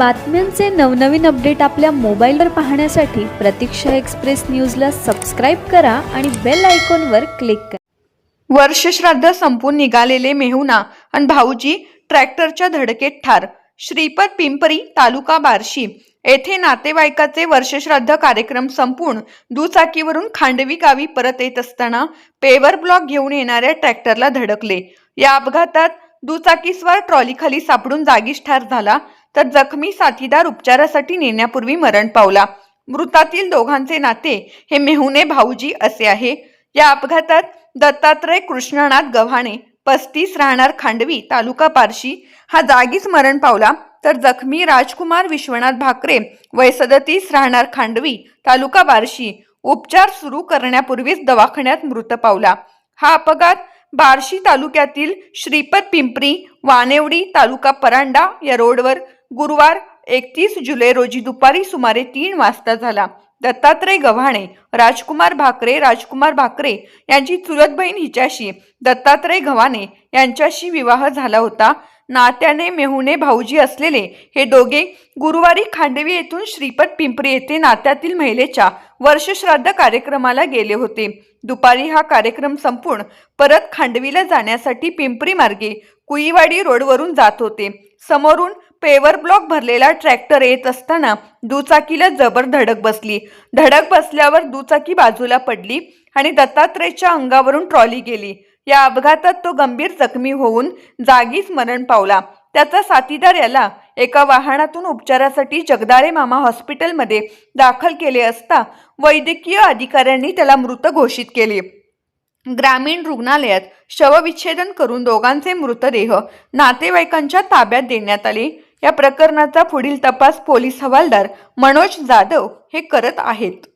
बातम्यांचे नवनवीन अपडेट आपल्या मोबाईलवर पाहण्यासाठी प्रतीक्षा एक्सप्रेस न्यूजला सबस्क्राईब करा आणि बेल आयकॉनवर क्लिक करा. वर्षश्राद्ध संपून निघालेले मेहुना आणि भाऊजी ट्रॅक्टरच्या धडकेत ठार. श्रीपद पिंपरी तालुका बार्शी. येथे नातेवाईकाचे वर्षश्राद्ध कार्यक्रम संपून दुचाकीवरून खांडवी गावी परत येत असताना पेवर ब्लॉक घेऊन येणाऱ्या ट्रॅक्टरला धडकले. या अपघातात दुचाकीस्वार ट्रॉलीखाली सापडून जागीच ठार झाला. तर जखमी साथीदार उपचारासाठी नेण्यापूर्वी मरण पावला. मृतातील दोघांचे नाते हे मेहुणे भाऊजी असे आहे. या अपघातात दत्तात्रय कृष्णनाथ गव्हाणे पस्तीस राहणार खांडवी तालुका पारशी हा जागीच मरण पावला. तर जखमी राजकुमार विश्वनाथ भाकरे वय सदतीस राहणार खांडवी तालुका बार्शी उपचार सुरू करण्यापूर्वीच दवाखान्यात मृत पावला. हा अपघात बार्शी तालुक्यातील श्रीपद पिंपरी वानेवडी तालुका परांडा या रोडवर गुरुवार एकतीस जुलै रोजी दुपारी सुमारे तीन वाजता झाला. दत्तात्रय गव्हाणे राजकुमार भाकरे राजकुमार भाकरे यांची चुलत बहीण हिच्याशी दत्तात्रय गव्हाणे यांच्याशी विवाह झाला होता. नात्याने मेहुणे भाऊजी असलेले हे दोघे गुरुवारी खांडवी येथून श्रीपद पिंपरी येथे नात्यातील महिलेच्या वर्षश्राद्ध कार्यक्रमाला गेले होते. दुपारी हा कार्यक्रम संपून परत खांडवीला जाण्यासाठी पिंपरी मार्गे कुईवाडी रोडवरून जात होते. समोरून पेवर ब्लॉक भरलेला ट्रॅक्टर येत असताना दुचाकीला जबर धडक बसली. धडक बसल्यावर दुचाकी बाजूला पडली आणि दत्तात्रयच्या अंगावरून ट्रॉली गेली. या अपघातात तो गंभीर जखमी होऊन जागीच मरण पावला. त्याचा साथीदार याला एका वाहनातून उपचारासाठी जगदाळे मामा हॉस्पिटलमध्ये दाखल केले असता वैद्यकीय अधिकाऱ्यांनी त्याला मृत घोषित केले. ग्रामीण रुग्णालयात शवविच्छेदन करून दोघांचे मृतदेह नातेवाईकांच्या ताब्यात देण्यात आले. या प्रकरणाचा पुढील तपास पोलीस हवालदार मनोज जाधव हे करत आहेत.